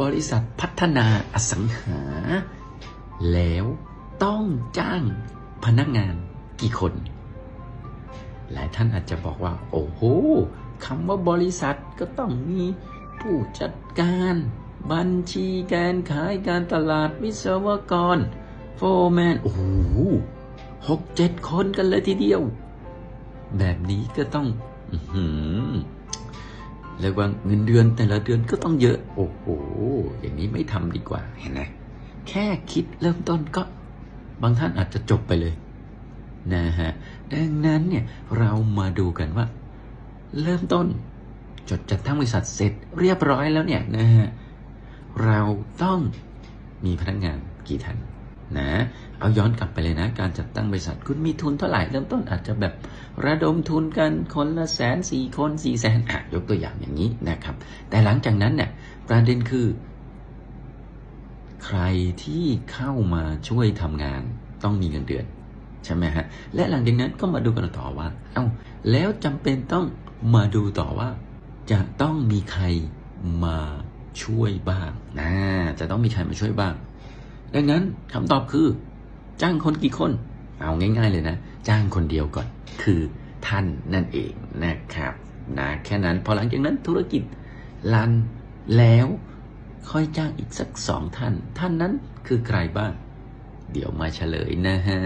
บริษัทพัฒนาอสังหา แล้วต้องจ้างพนักงานกี่คน หลายท่านอาจจะบอกว่า โอ้โหคำว่าบริษัทก็ต้องมีผู้จัดการ บัญชีการขายการตลาดวิศวกร โฟร์แมน โอ้โหหกเจ็ดคนกันเลยทีเดียว แบบนี้ก็ต้อง อื เรียกว่าเงินเดือนแต่ละเดือนก็ต้องเยอะโอ้โหอย่างนี้ไม่ทำดีกว่าเห็นไหมแค่คิดเริ่มต้นก็ บางท่านอาจจะจบไปเลยนะฮะดังนั้นเนี่ยเรามาดูกันว่า เริ่มต้น จดจัดตั้งบริษัทเสร็จเรียบร้อยแล้วเนี่ยนะฮะเราต้องมีพนักงานกี่ท่าน นะเอาย้อนกลับไปเลยนะ การจัดตั้งบริษัทคุณมีทุนเท่าไหร่เริ่มต้นอาจจะแบบระดมทุนกันคนละแสนสี่คนสี่แสนอะยกตัวอย่างอย่างนี้นะครับ แต่หลังจากนั้นเนี่ยประเด็นคือ ใครที่เข้ามาช่วยทำงานต้องมีเงินเดือน ใช่ไหมฮะ และหลังจากนั้นก็มาดูกันต่อว่า เอ้าแล้วจำเป็นต้องมาดูต่อว่า จะต้องมีใครมาช่วยบ้างนะจะต้องมีใครมาช่วยบ้าง ดังนั้นคำตอบคือ จ้างคนกี่คน เอาง่ายๆเลยนะ จ้างคนเดียวก่อน คือท่านนั่นเองนะครับนะแค่นั้นพอหลังจากนั้นธุรกิจลันแล้วค่อยจ้างอีกสักสองท่าน ท่านนั้นคือใครบ้าง เดี๋ยวมาเฉลยนะฮะ